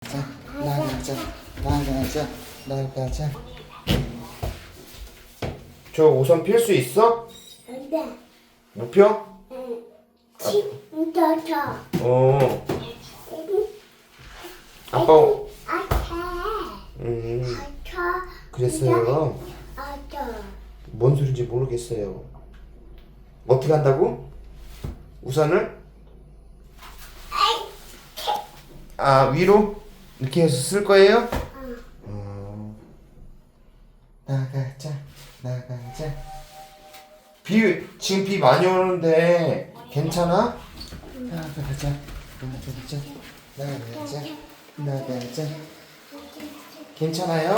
자, 나가자, 나가자, 나가자. 저 우선 필 수 있어? 근데 못 펴? 진짜 저 어. 아빠, 아차 음, 아차 그랬어요. 아차 뭔 소린지 모르겠어요. 어떻게 한다고? 우산을? 아, 위로? 이렇게 해서 쓸 거예요? 어. 나가자, 나가자. 비, 지금 비 많이 오는데, 괜찮아? 나가자, 나가자, 나가자, 나가자. 괜찮아요?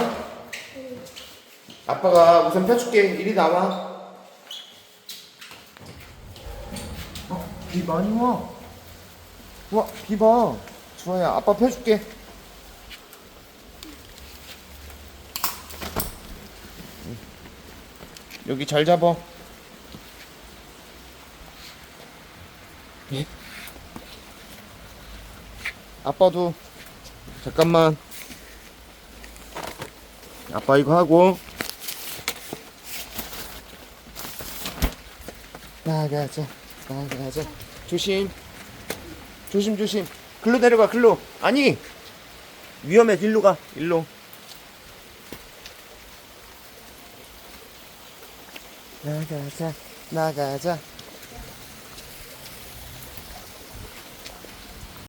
아빠가 우선 펴줄게. 이리 나와. 어, 비 많이 와. 와, 비 봐. 주아야, 아빠 펴줄게. 여기 잘 잡아. 예? 아빠도 잠깐만. 아빠 이거 하고. 나가자 나가자. 조심. 조심 조심. 글로 내려가 글로. 아니 위험해 일로 가. 일로 나가자 나가자